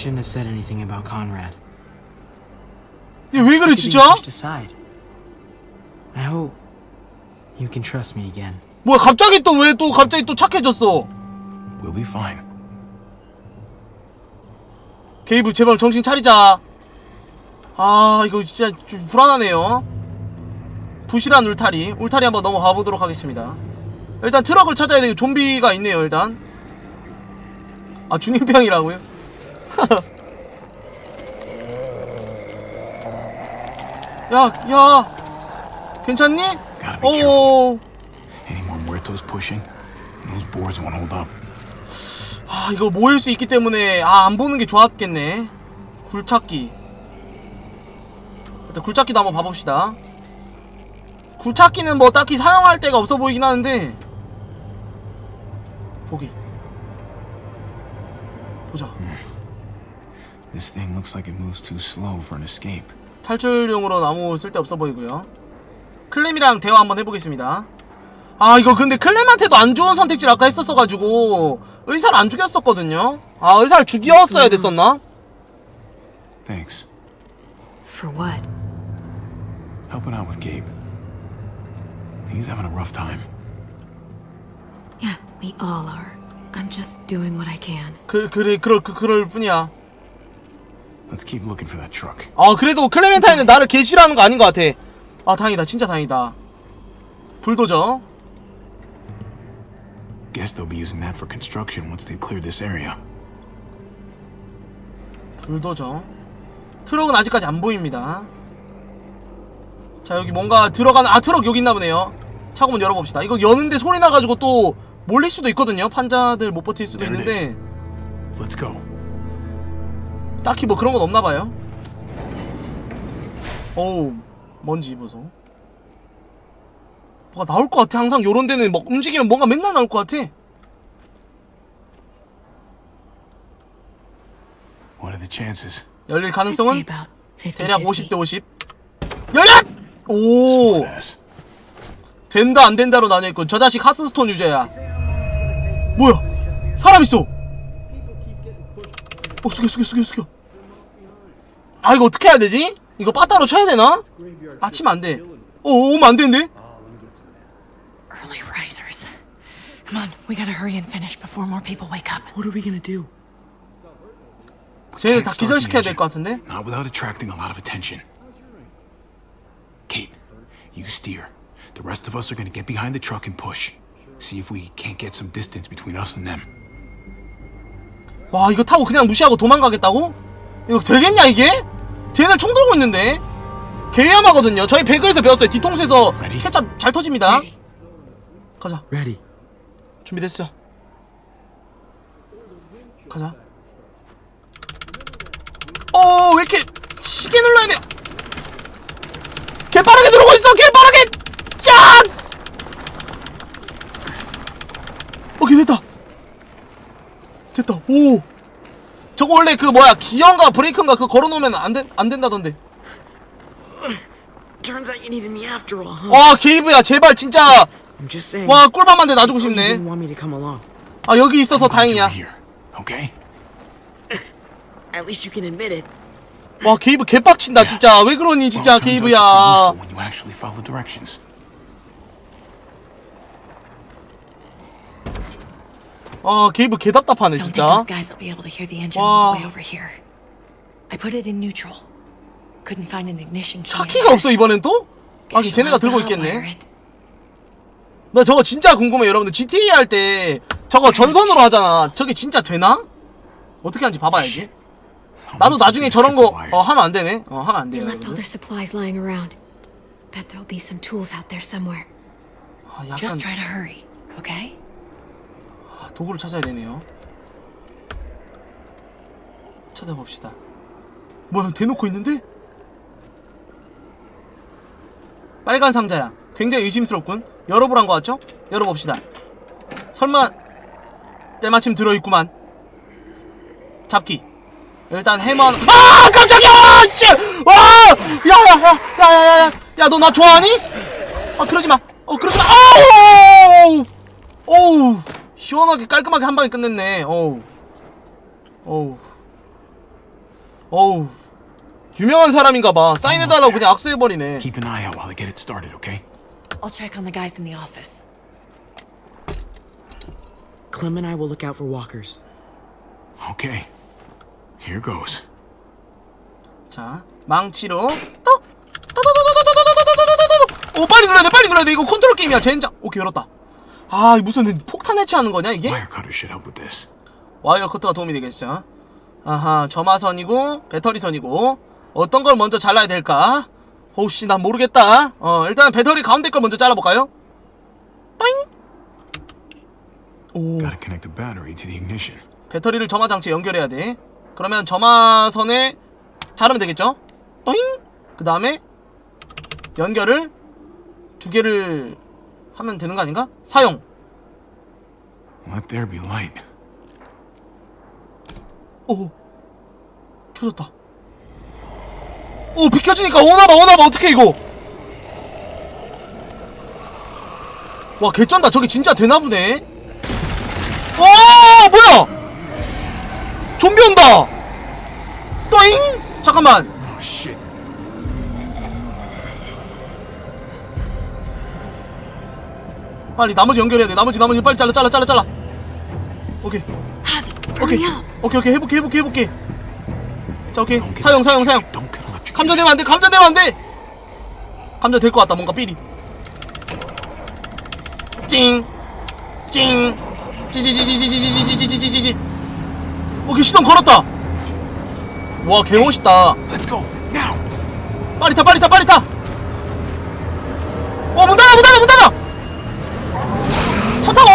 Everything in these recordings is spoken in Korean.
shouldn't have said anything about Conrad. 얘왜 그래 진짜? I hope you can trust me again. 뭐야 갑자기 또 왜 또 갑자기 또 착해졌어? We'll be fine. 게이브 제발 정신 차리자. 아 이거 진짜 좀 불안하네요. 부실한 울타리. 울타리 한번 넘어가 보도록 하겠습니다. 일단 트럭을 찾아야 되고 좀비가 있네요 일단. 아 중이병이라고요? 야, 야, 괜찮니? 오, Any more muertos pushing? Those boards won't hold up. 아 이거 모일 수 있기 때문에 아 안 보는 게 좋았겠네. 굴착기. 일단 굴착기도 한번 봐봅시다. 굴착기는 뭐 딱히 사용할 데가 없어 보이긴 하는데 보기. 보자. This thing looks like it moves too slow for an escape. 탈출용으로 아무 쓸데 없어 보이고요. 클램이랑 대화 한번 해보겠습니다. 아 이거 근데 클램한테도 안 좋은 선택지를 아까 했었어가지고 의사를 안 죽였었거든요. 아 의사를 죽였어야 됐었나? Thanks. For what? Helping out with Gabe. He's having a rough time. Yeah, we all are. I'm just doing what I can. 그 그래 그럴 그 그럴 뿐이야. Let's keep looking for that truck. 아 그래도 클레멘타인은 나를 개 싫어하는 거 아닌 것 같아. 아 다행이다 진짜 다행이다. 불도저. Guess they'll be using that for construction once they've cleared this area. 불도저. 트럭은 아직까지 안 보입니다. 자 여기 뭔가 들어가는 아 트럭 여기 있나 보네요. 차고문 열어봅시다. 이거 여는데 소리 나가지고 또 몰릴 수도 있거든요. 판자들 못 버틸 수도 있는데 Let's go. 딱히 뭐 그런 건 없나 봐요. 어우 먼지 보소. 뭐가 나올 것 같아. 항상 요런 데는 뭐 움직이면 뭔가 맨날 나올 것 같아. What are the chances? 열릴 가능성은 about 50 대략 50대 50. 열렸! 오. 된다 안 된다로 나뉘어 있고 저 자식 하스스톤 유저야. 뭐야? 사람 있어. 어 숙여 숙여 숙여 숙여. 아 이거 어떻게 해야 되지? 이거 빠따로 쳐야 되나? 아 치면 안 돼. 어 오면 안 되는데? Early risers. Come on, we gotta hurry and finish before more people wake up. What are we gonna do? 쟤를 Can't 다 start the 기절시켜야 될 engine. 것 같은데? Not without attracting a lot of attention. Kate, you steer. The rest of us are gonna get behind the truck and push. See if we can't get some distance between us and them. 와 이거 타고 그냥 무시하고 도망가겠다고? 이거 되겠냐 이게? 쟤네들 총 들고 있는데 개야마거든요 저희 배그에서 배웠어요 뒤통수에서? 케찹 잘 터집니다 Ready. 가자 Ready. 준비됐어 가자 어, 왜 이렇게 시계 눌러야 돼? 개 빠르게 누르고 있어, 개 빠르게! 짠! 오케이, 됐다. 됐다, 오. 저거 원래 그 뭐야, 기어인가 브레이크인가 그거 걸어놓으면 안, 된, 안 된다던데. 와, 게이브야, 제발, 진짜. 와, 꿀밤한테 놔주고 싶네. 아, 여기 있어서 다행이야. 와, 게이브 개빡친다, 진짜. 왜 그러니, 진짜, 게이브야. 아, 게이브 개 답답하네, Don't think 진짜. those guys will be able to hear the engine all the way over here. I put it in neutral. Couldn't find an ignition key. 차 키가. 없어, 이번엔 또? 아, 쟤네가 들고 있겠네. 나 저거 진짜 궁금해 여러분들 GTA 할 때 저거 전선으로 하잖아 저게 진짜 되나? 어떻게 하는지 봐봐야지 나도 나중에 저런 거 어, 하면 안 되네 어 하면 안 They 돼요 left all 여러분들 their supplies lying around. Bet there'll be some tools out there somewhere. 아, 약간 Just try to hurry, okay? 도구를 찾아야 되네요. 찾아봅시다. 뭐야 대놓고 있는데? 빨간 상자야. 굉장히 의심스럽군. 열어보란 거 같죠? 열어봅시다. 설마 때마침 들어있구만. 잡기. 일단 하나 아 깜짝이야! 씨! 와! 야야야 야야야야. 야 너 나 좋아하니? 아 그러지마. 어 그러지마. 아우! 어우 시원하게 깔끔하게 한 방에 끝냈네 어우 어우 어우 유명한 사람인가 봐 사인해 달라고 그냥 악수해 버리네 Keep an eye out while I get it started, okay? I'll check on the guys in the office. Clem and I will look out for walkers. Okay. Here goes. 자 망치로 떡오 빨리 눌러야 돼 빨리 눌러야 돼 이거 컨트롤 게임이야 젠장 오케이 열었다 아 무슨 폭탄 해체하는 거냐 이게? 와이어 커트가 도움이 되겠죠 아하 점화선이고 배터리선이고 어떤 걸 먼저 잘라야 될까? 오씨 난 모르겠다 어 일단 배터리 가운데 걸 먼저 잘라볼까요? 빠잉 오. 배터리를 점화 장치에 연결해야 돼. 그러면 점화선에 자르면 되겠죠? 또잉! 그 다음에 연결을 두 개를 하면 되는 거 아닌가? 사용. Let there be light. 오. 켜졌다. 오, 비켜지니까 오나봐, 오나봐, 어떡해, 이거! 와, 개쩐다. 저게 진짜 되나보네. 와, 뭐야! 좀비 온다! 또잉! 잠깐만. Oh. 빨리 나머지 연결해야 돼. 나머지, 나머지 빨리 잘라, 잘라, 잘라, 잘라. 오케이. 오케이. 오케이, 오케이. 해볼게, 해볼게, 해볼게. 자, 오케이. 사용, 사용, 사용. electrocuted. Don't get electrocuted. 감전 되면 안 돼, 감전 되면 안 돼! 감전 될것 같다, 뭔가 삐리. 찡! 찡! 찌지지지지지지지지지지지지. 오케이, 시동 걸었다! 와, 개멋있다. 빨리 타, 빨리 타, 빨리 타! 어, 문 닫아, 문 닫아, 문 닫아! 차 타고!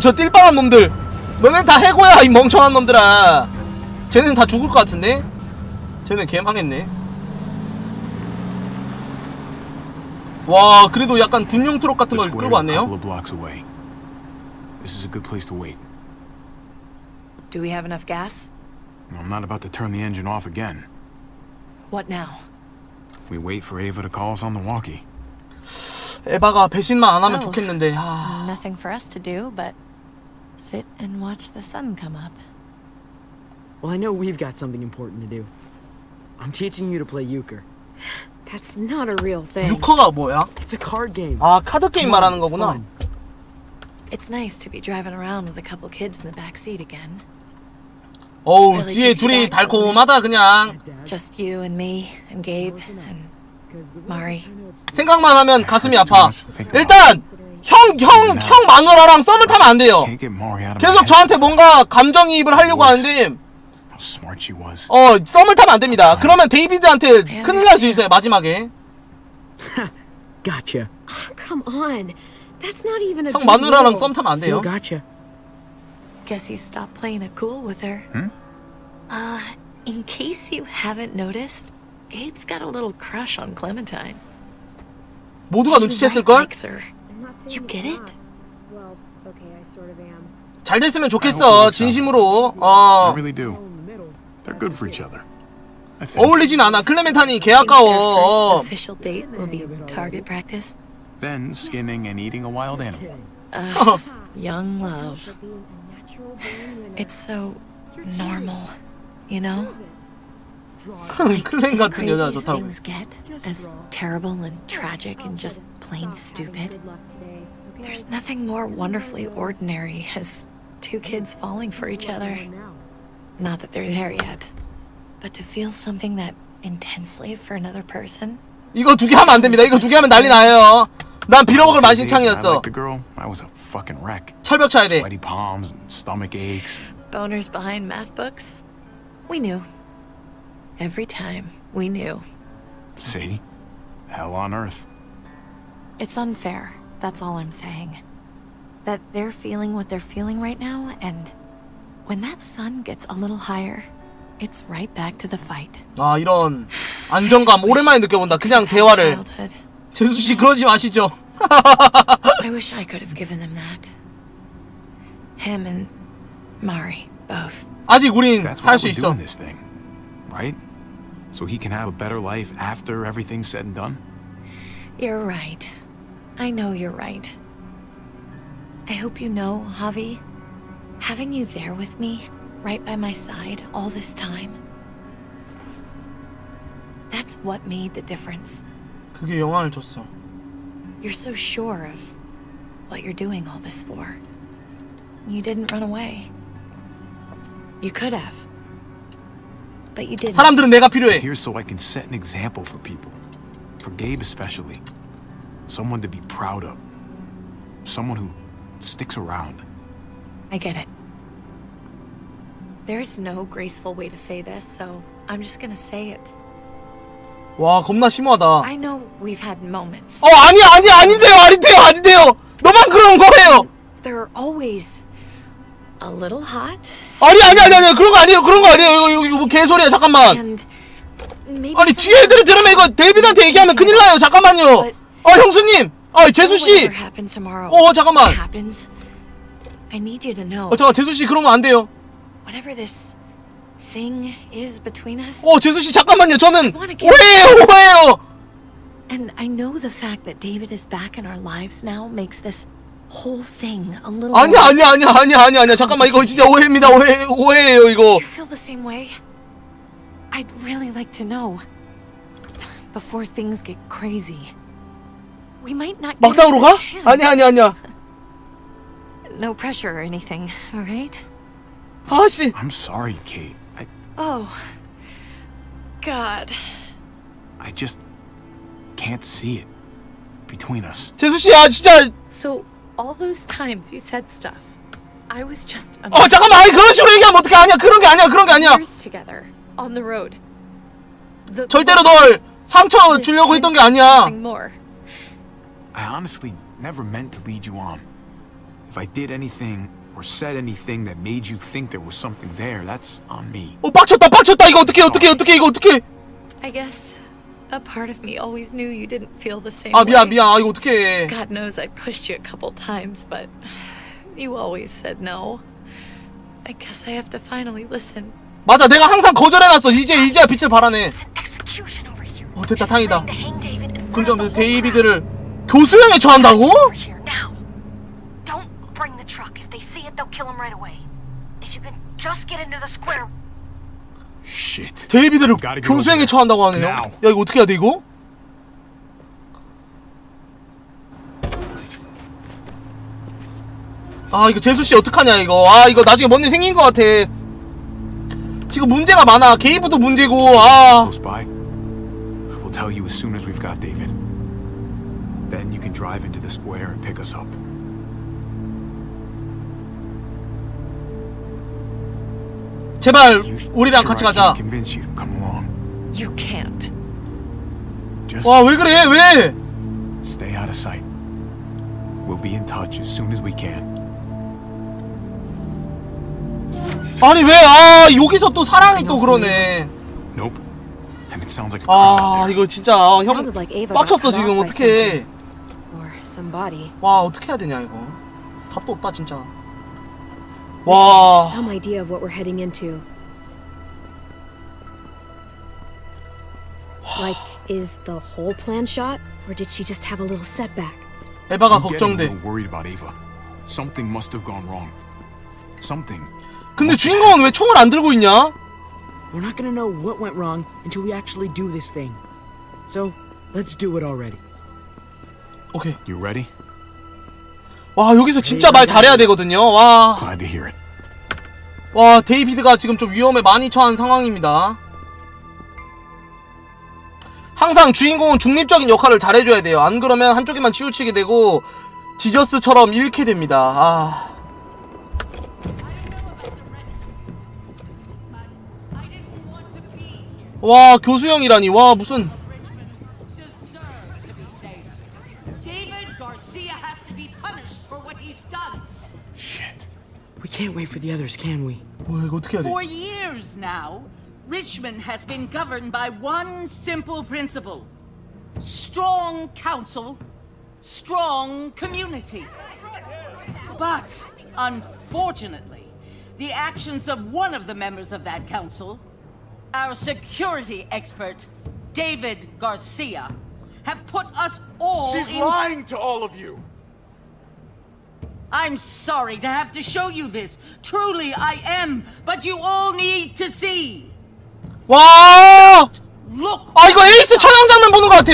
저 띨빵한 놈들. 너넨 다 해고야, 이 멍청한 놈들아. 쟤는 다 죽을 것 같은데? 쟤는 개망했네. 와, 그래도 약간 군용 트럭 같은 걸 끌고 왔네요. This is a good place to wait. Do we have enough gas? I'm not about to turn the engine off again. What now? We wait for Ava to call us on the walkie. 에바가 배신만 안 하면 So, 좋겠는데. 아, Nothing for us to do but sit and watch the sun come up. Well, I know we've got something important to do. I'm teaching you to play euchre. That's not a real thing. 유커가 뭐야? It's a card game. 아, 카드 게임 Come on, 말하는 it's 거구나. fun. It's nice to be driving around with a couple kids in the back seat again. 어우, Really 뒤에 takes you 둘이 back, doesn't it? 달콤하다, 그냥. Just you and me and Gabe and Mari. 생각만 하면 가슴이 It's too 아파. much to think about. 일단 형, 형, 형 마누라랑 썸을 타면 안 돼요. 계속. 저한테 뭔가 감정이입을 하려고 하는데. 어 썸을 타면 안 됩니다. 그러면 데이비드한테 큰일 날 수 있어요 마지막에. Gotcha. Come on. That's not even a 형 마누라랑. 썸 타면 안 돼요. Gotcha. Guess he stopped playing it cool with her. Uh, in case you haven't noticed, Gabe's got a little crush on Clementine. 모두가 눈치챘을 걸. likes her. I'm not saying You it's get not. it? Well, okay, I sort of am. 잘 됐으면 I hope it 좋겠어 works out. 진심으로. I 어 really do. They're good for each other. I think. 어울리진 않아. 클레멘타니 개 Think their 아까워. first 어. official date will be target practice. Then skinning and eating a wild animal. Young love. Being a natural born winner. It's so normal, you know? Like, 클랜 as 같은 crazy 여자 as 좋다고. things get, as terrible and tragic and just plain stupid, Good luck today. Okay? there's nothing more wonderfully ordinary as two kids falling for each other. Not that they're there yet, but to feel something that intensely for another person. 이거 두 개 하면 안 됩니다. 이거 두 개 하면 난리 나요. 난 빌어먹을 I like 만신창이었어. the girl. I was a fucking wreck. 철벽 차야 돼. Sweaty palms and stomach aches. Boners behind math books? We knew. Every time, we knew. See? Hell on earth. It's unfair. That's all I'm saying. That they're feeling what they're feeling right now, and when that sun gets a little higher, it's right back to the fight. 아 이런 안정감 오랜만에 느껴본다. 그냥 대화를. Childhood. 재수 씨 그러지 마시죠. I wish I could have given them that. Him and Mari, both. 아직 우린 That's why 할 수 we're 있어. doing this thing. Right? So he can have a better life after everything's said and done? You're right. I know you're right. I hope you know, Javi, having you there with me right by my side all this time. That's what made the difference. 그게 영향을 줬어. You're so sure of what you're doing all this for. You didn't run away. You could have. But you didn't. 사람들은 내가 필요해. Here so I can set an example for people. For Gabe especially. Someone to be proud of. Someone who sticks around. I get it. There's no graceful way to say this, so I'm just gonna say it. 와 겁나 심하다. I know we've had moments. 어 아니야 아니야 아닌데요 아닌데요 아닌데요. 너만 그런 거예요. They're always a little hot, 아니 아니 아니 아니 그런 거 아니에요 그런 거 아니에요 이거 이거, 이거 뭐 개소리야 잠깐만. 아니 뒤에 애들이 들으면 이거 데이비드한테 얘기하면 큰일 나요 잠깐만요. 아 형수님. 아 재수 씨. 어 잠깐만. 어 잠깐 재수 씨 그러면 안 돼요. 어 재수 씨 잠깐만요 저는 오해예요 오해예요. and I know the fact that David is back in our lives now makes this whole thing a little. 아니야 more- 아니야 아니야 아니야 아니야 아니야 잠깐만 이거 진짜 오해입니다 오해 오해예요 이거. Do you feel the same way? I'd really like to know before things get crazy. We might not. give 막장으로 it a 가? chance. 아니야 아니야 아니야. No pressure or anything, all right? 아씨. I'm sorry, Kate. I, Oh, God. I just can't see it between us. 재수 씨, 아 진짜. So all those times you said stuff, I was just a 어 잠깐만, 아니 그런 식으로 얘기하면 어떡해? 아니야, 그런 게 아니야, 그런 게 아니야. years together on the road. The 절대로 널 상처 주려고 했던 게 아니야. Something more. I honestly never meant to lead you on. If I did anything or said anything that made you think there was something there, that's on me. 어 빡쳤다, 빡쳤다. 이거 어떻게, 어떻게, 어떻게, 이거 어떻게? I guess a part of me always knew you didn't feel the same 아 미안, way. 미안. 아 이거 어떻게? God knows I pushed you a couple times, but you always said no. I guess I have to finally listen. 맞아, 내가 항상 거절해놨어. 이제 이제야 빛을 발하네. It's an execution over here. 어 됐다, Just 다행이다. trying to hang David in front 근데 of the whole 데이비드를 교수형에 처한다고? Over here now. Don't bring the truck. If they see it, they'll kill him right away. If you can just get into the square. Shit. 데이비드를 there. 처한다고 하네요. Now. 야 이거 어떻게 해야 돼 이거? 아 이거 재수 씨 어떡하냐 이거. 아 이거 나중에 뭔 일 생긴 것 같아. 지금 문제가 많아. 게이브도 문제고. 아. We'll tell you as soon as we've got David. Then you can drive into the square and pick us up. 제발 우리랑 같이 가자. 와 왜 그래 왜? stay out of sight. We'll be in touch as soon as we can. 아니 왜? 아 여기서 또 사랑이 또 그러네. Nope. And it sounds like 아. 이거 진짜 형 Ava got 빡쳤어 지금 somebody. 와 어떻게 해야 되냐 이거. 답도 없다 진짜. 와. Some idea of what we're heading into. Like, is the whole plan shot? Or did she just have a little setback? 에바가 I'm getting a 걱정돼. little worried about Ava. Something must have gone wrong. Something. 근데 주인공은 왜 총을 안 들고 있냐? We're not gonna know what went wrong until we actually do this thing. So, let's do it already. 오케이. You ready? 와 여기서 진짜 말 잘해야 되거든요. 와. 와 데이비드가 지금 좀 위험에 많이 처한 상황입니다. 항상 주인공은 중립적인 역할을 잘해줘야 돼요. 안 그러면 한쪽에만 치우치게 되고 지저스처럼 잃게 됩니다. 아. 와 교수형이라니 와 무슨 can't wait for the others, can we? For years now, Richmond has been governed by one simple principle. Strong council, strong community. But, unfortunately, the actions of one of the members of that council, our security expert, David Garcia, have put us all She's in... lying to all of you! I'm sorry to have to show you this. Truly, I am. But you all need to see. 와! Look. 아 이거 에이스 천왕 장면 보는 것 같아.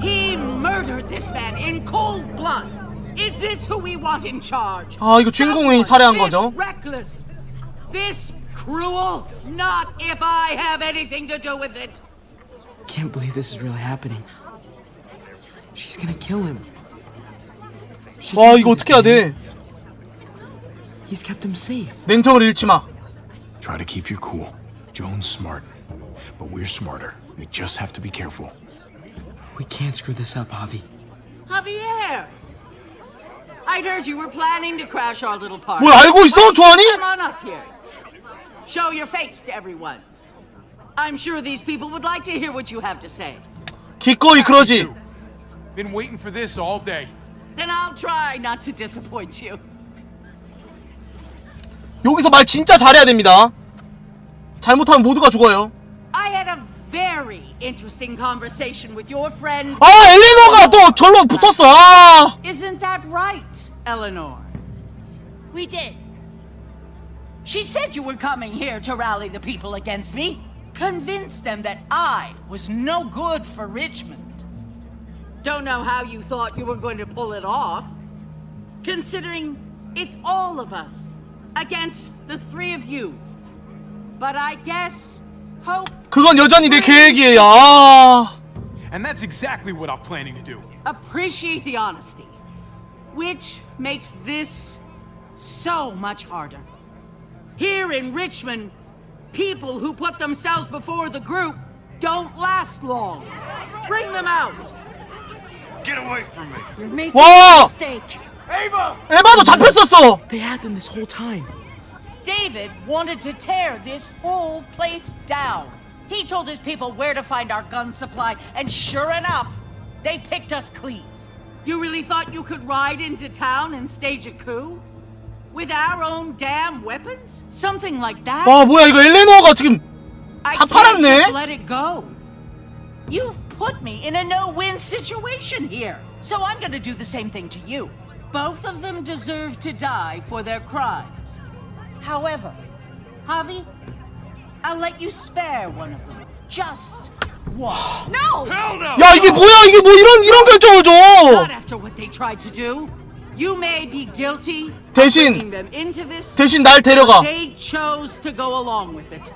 He murdered this man in cold blood. Is this who we want in charge? 아 이거 주인공이 Someone 살해한 this 거죠. Reckless. This cruel. Not if I have anything to do with it. Can't believe this is really happening. She's gonna kill him. She 와 can't 이거 do 어떻게 해야 this to him. 돼? He's kept him safe. 냉정을 잃지 마. Try to keep your cool. Joan's smart, but we're smarter. We just have to be careful. We can't screw this up, Javi. Javier. I'd heard you were planning to crash our little party. 뭘 알고 있어, 조안이? Come on up here. Show your face to everyone. I'm sure these people would like to hear what you have to say. 기꺼이 그러지. Been waiting for this all day. Then I'll try not to disappoint you. 여기서 말 진짜 잘해야 됩니다. 잘못하면 모두가 죽어요. I had a very interesting conversation with your friend. 아 엘리노가 또 절로 붙었어. 아. Isn't that right, Eleanor? We did. She said you were coming here to rally the people against me, convince them that I was no good for Richmond. Don't know how you thought you were going to pull it off, considering it's all of us against the three of you. But I guess hope 그건 여전히 내 계획이에요. 아. And that's exactly what I'm planning to do. appreciate the honesty, which makes this so much harder. Here in Richmond, people who put themselves before the group don't last long. Bring them out. Get away from me. You're making Whoa! a mistake. Ava! 에바도 잡혔었어. They had them this whole time. David wanted to tear this whole place down. He told his people where to find our gun supply, and sure enough, they picked us clean. You really thought you could ride into town and stage a coup? With our own damn weapons? Something like that? 와 뭐야 이거 엘레노가 지금 I 다 can't 팔았네? just let it go. You've put me in a no-win situation here, so I'm gonna do the same thing to you. Both of them deserve to die for their crimes. However, Javi, I'll let you spare one of them. Just one. No! Hell no! 야 이게 뭐야 이게 뭐 이런 이런 결정을 줘. Not after what they tried to do. You may be guilty of 대신- bringing them into this. 대신 날 데려가. They chose to go along with it.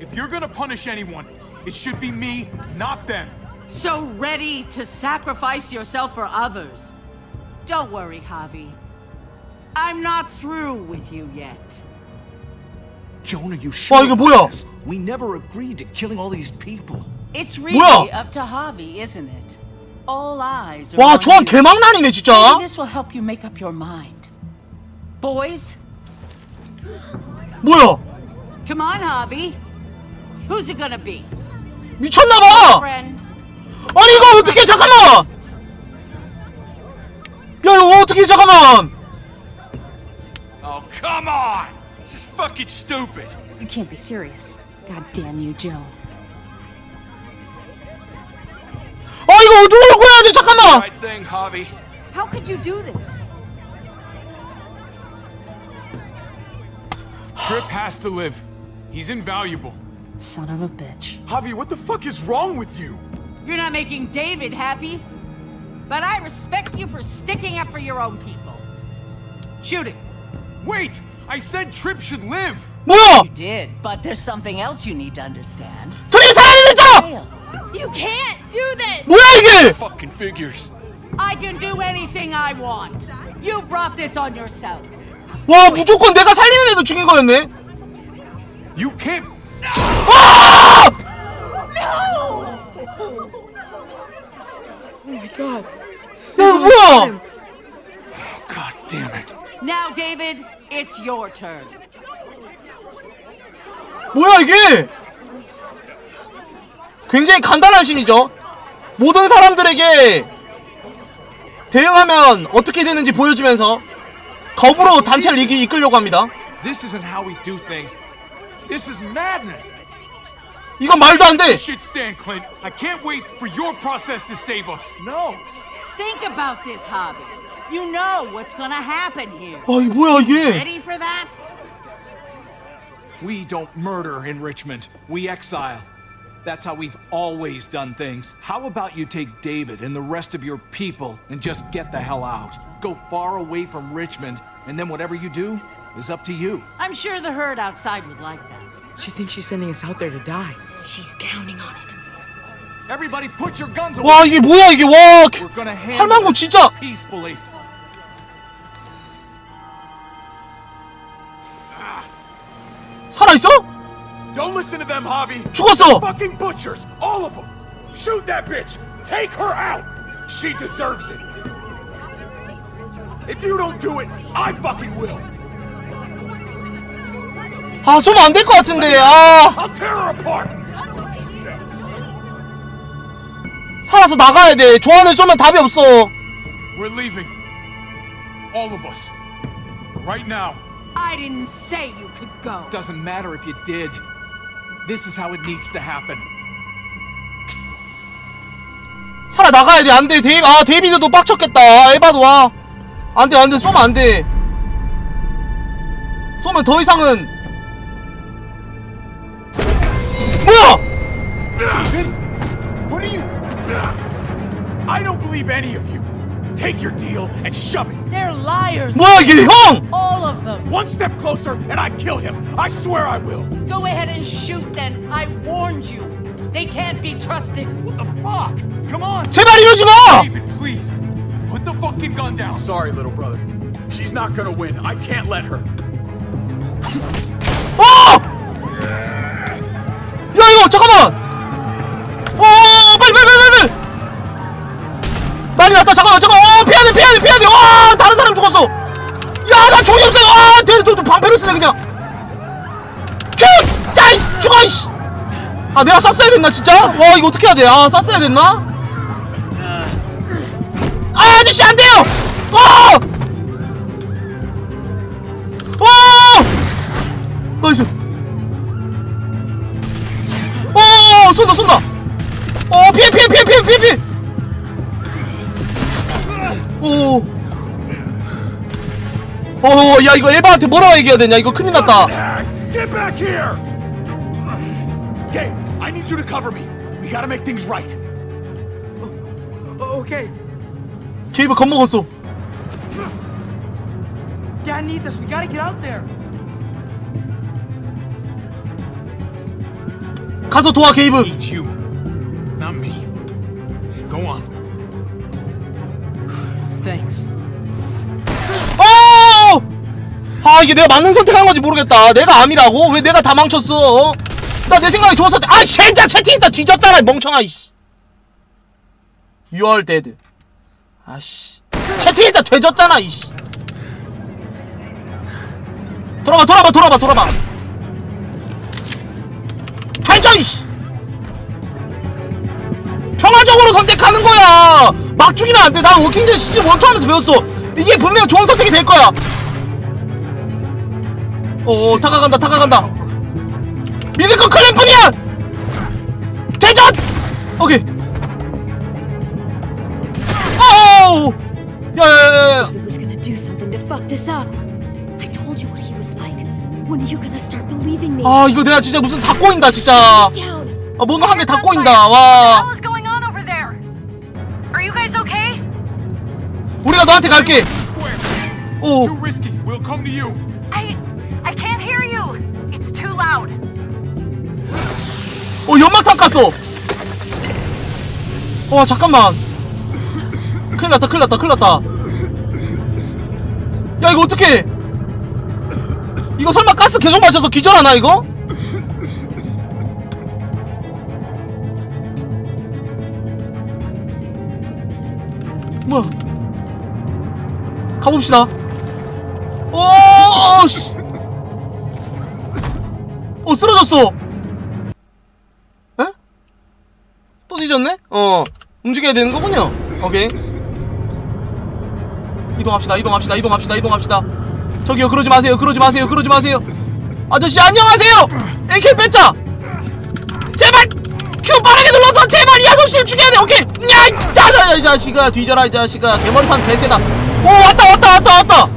If you're gonna punish anyone, it should be me, not them. So ready to sacrifice yourself for others. Don't worry, Javi. I'm not through with you yet. Joan, are you sure? 와 이게 about 뭐야? this? We never agreed to killing all these people. It's really 뭐야? up to Javi, isn't it? All eyes are 와 on 조한 you. 개망난이네 Maybe 진짜. this will help you make up your mind. Boys, 뭐야? come on, Javi. Who's it gonna be? 미쳤나봐. Friend? 아니 이거 어떻게 잠깐만. 야 이거 어떻게 잠깐만. Oh, come on! This is fucking stupid. You can't be serious. God damn you, Joe. 아 이거 누구라고 해야 돼 잠깐만. Right thing, Javi. How could you do this? Trip has to live. He's invaluable. Son of a bitch. Javi, what the fuck is wrong with you? You're not making David happy. But I respect you for sticking up for your own people. Shoot it. Wait! I said Trip should live! 뭐야? You did, but there's something else you need to understand. 둘이 살아야 됐잖아. Fail. You can't do this! 뭐야 이게? Fucking figures. I can do anything I want. You brought this on yourself. 와 무조건 내가 살리는 애도 죽인 거였네. You can't. Oh my God. 야 이거 뭐야? God damn it. Now, David, it's your turn. 뭐야 이게? 굉장히 간단한 신이죠. 모든 사람들에게 대응하면 어떻게 되는지 보여주면서 겁으로 단체를 이기, 이끌려고 합니다. This isn't how we do things. This is madness. 이건 말도 안 돼. Shit, Stan Clint. I can't wait for your process to save us. No. Think about this, Hobby. You know what's gonna happen here. 아 이게 뭐야 이게 Ready for that? We don't murder in Richmond. We exile. That's how we've always done things. How about you take David and the rest of your people and just get the hell out? Go far away from Richmond, and then whatever you do is up to you. I'm sure the herd outside would like that. She thinks she's sending us out there to die. She's counting on it. Everybody put your guns away. 와 이게 뭐야 이게 와 We're gonna handle 할망구 it 진짜 peacefully. 살아있어? Don't listen to them, Javi. 죽었어 Fucking butchers, all of them. Shoot that bitch. Take her out. She deserves it. If you don't do it, I fucking will. 아 쏘면 안 될 것 같은데 아 I'll tear her apart. 살아서 나가야 돼 조한을 쏘면 답이 없어 We're leaving. All of us. Right now. I didn't say you could go. Doesn't matter if you did. This is how it needs to happen. 살아 나가야 돼 안 돼 데이 아 데이비드도 빡쳤겠다 아, 에바도 와 안 돼 안 돼 쏘면 안 돼 쏘면 더 이상은 I don't believe any of you. Take your deal and shove it. They're liars. 뭐야 이게 형 All of them. One step closer and I kill him. I swear I will. Go ahead and shoot then. I warned you. They can't be trusted. What the fuck? Come on. 제발 이러지 마 David, please. Put the fucking gun down. Sorry, little brother. She's not gonna win. I can't let her. 방패로 쓰네 그냥 큐! 짜이 죽어 이씨 아 내가 쐈어야 됐나 진짜? 와 이거 어떻게 해야 돼? 아 쐈어야 됐나? 아 아저씨 안 돼요! 어! 어! 야, 이거 에바한테 뭐라고 얘기해야 되냐? 이거 큰일 났다. Get back here! Okay, I need you to cover me. We gotta make things right. Okay, 게이브 겁먹었어. Dad needs us. We gotta get out there. 가서 도와, 게이브. Eat you, not me. Go on. Thanks. 아, 이게 내가 맞는 선택한 건지 모르겠다. 내가 암이라고? 왜 내가 다 망쳤어? 나 내 생각이 때, 아, 젠장 채팅 다 뒤졌잖아, 이 멍청아, 이씨. Are dead. 아씨. 채팅다 되졌잖아, 이씨. 돌아봐, 돌아봐, 돌아봐, 돌아봐. 탈져, 이씨. 평화적으로 선택하는 거야. 막 죽이면 안 돼. 난 워킹데드 시즌 1, 2 하면서 배웠어. 이게 분명 좋은 선택이 될 거야. 오, 다가간다, 다가간다. 믿을 건 클램뿐이야! 대전! 오케이. 오! 야, 야, 야, 야. He was gonna do something to fuck this up. I told you what he was like. When are you gonna start believing me? 아, 이거 내가 진짜 무슨 다 꼬인다, 진짜. 아, 뭔가 한 개 다 꼬인다, 와. 우리가 너한테 갈게. 오. 어 연막탄 깠어. 와 잠깐만. 큰일 났다 큰일 났다 큰일 났다. 야 이거 어떡해? 이거 설마 가스 계속 맞춰서 기절하나 이거? 뭐야? 가봅시다. 오 씨. 어 쓰러졌어 또 뒤졌네? 어. 움직여야 되는 거군요. 오케이. 이동합시다 이동합시다 이동합시다 이동합시다. 저기요 그러지 마세요 그러지 마세요 그러지 마세요. 아저씨 안녕하세요! AK 뺐자 제발! 큐 빠르게 눌러서 제발 이 아저씨를 죽여야 돼! 오케이! 야야야 이 자식아 뒤져라 이 자식아. 개머리판 개세다. 오 왔다 왔다 왔다 왔다.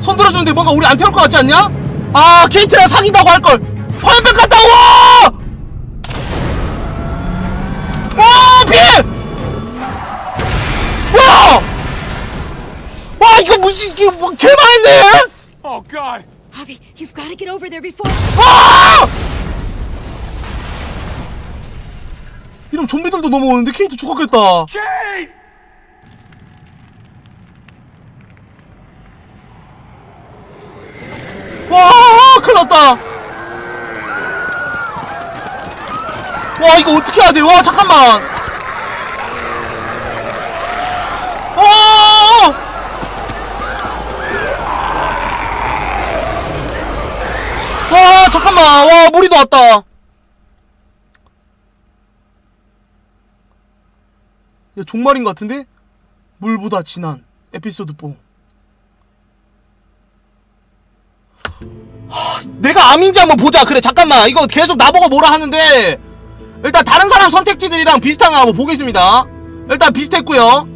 손 들어주는데 뭔가 우리 안 태울 것 같지 않냐? 아 케이트랑 사귄다고 할걸 화염병 갔다 와! 와 피해! 와! 와 이거 무슨 이거 뭐 개망했네? Oh, God! Javi, you've got to get over there before. 아! 이러면 좀비들도 넘어오는데 케이트 죽었겠다 Kate! 와 큰일났다. 와 이거 어떻게 해야 돼? 와 잠깐만. 와 와, 잠깐만. 와 물이 나왔다. 야 종말인 것 같은데? 물보다 진한 에피소드 4 내가 암인지 한번 보자. 그래, 잠깐만. 이거 계속 나보고 뭐라 하는데, 일단 다른 사람 선택지들이랑 비슷한 거 한번 보겠습니다. 일단 비슷했고요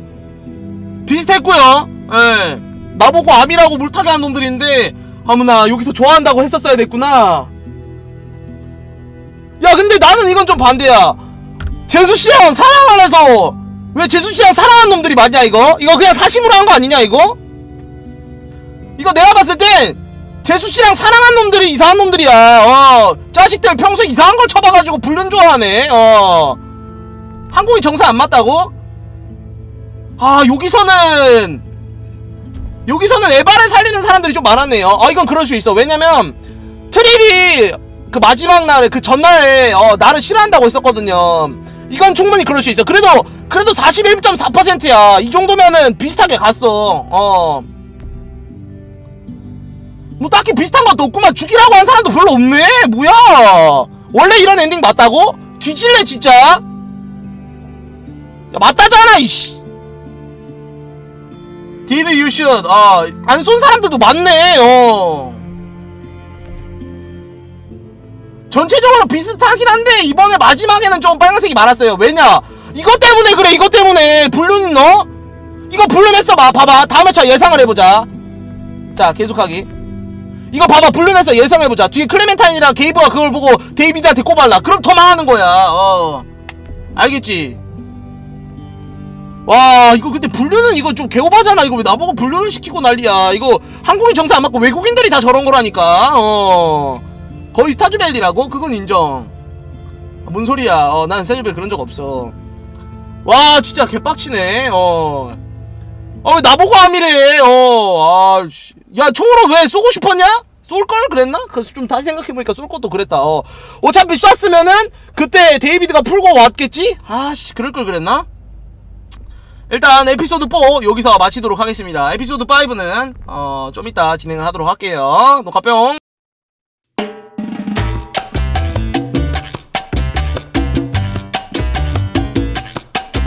비슷했고요 예. 나보고 암이라고 물타기 한 놈들인데, 아무나 여기서 좋아한다고 했었어야 됐구나. 야, 근데 나는 이건 좀 반대야. 재수씨랑 사랑을 해서, 왜 재수씨랑 사랑한 놈들이 맞냐, 이거? 이거 그냥 사심으로 한 거 아니냐, 이거? 이거 내가 봤을 땐, 재수씨랑 사랑한 놈들이 이상한 놈들이야. 어, 자식들 평소에 이상한 걸 쳐봐가지고 불륜 좋아하네. 어. 한국이 정상 안 맞다고? 아, 여기서는, 여기서는 에바를 살리는 사람들이 좀 많았네요. 아, 이건 그럴 수 있어. 왜냐면, 트립이 그 마지막 날에, 그 전날에, 어, 나를 싫어한다고 했었거든요. 이건 충분히 그럴 수 있어. 그래도, 그래도 41.4%야. 이 정도면은 비슷하게 갔어. 어. 뭐 딱히 비슷한 것도 없구만 죽이라고 한 사람도 별로 없네. 뭐야? 원래 이런 엔딩 맞다고? 뒤질래 진짜? 야 맞다잖아 이씨. you should 아안 쏜 사람들도 많네 어. 전체적으로 비슷하긴 한데 이번에 마지막에는 좀 빨간색이 많았어요. 왜냐? 이것 때문에 그래 이것 때문에. 불륜 너 이거 불륜했어 봐 봐봐. 다음에 차 예상을 해보자. 자 계속하기 이거 봐봐 불륜해서 예상해보자. 뒤에 클레멘타인이랑 게이브가 그걸 보고 데이비드한테 꼽아라. 그럼 더 망하는 거야. 어. 알겠지? 와 이거 근데 불륜은 이거 좀 개오바잖아. 이거 왜 나보고 불륜을 시키고 난리야. 이거 한국인 정세 안 맞고 외국인들이 다 저런 거라니까. 어. 거의 스타즈밸리라고? 그건 인정. 뭔 소리야. 어난 스타즈밸리 그런 적 없어. 와 진짜 개빡치네. 어 아왜 나보고 암이래 어 아 씨 야 총으로 왜 쏘고 싶었냐? 쏠걸 그랬나? 그래서 좀 다시 생각해보니까 쏠 것도 그랬다 어 어차피 쐈으면은 그때 데이비드가 풀고 왔겠지? 아씨 그럴 걸 그랬나? 일단 에피소드 4 여기서 마치도록 하겠습니다 에피소드 5는 어 좀 이따 진행을 하도록 할게요 녹화 뿅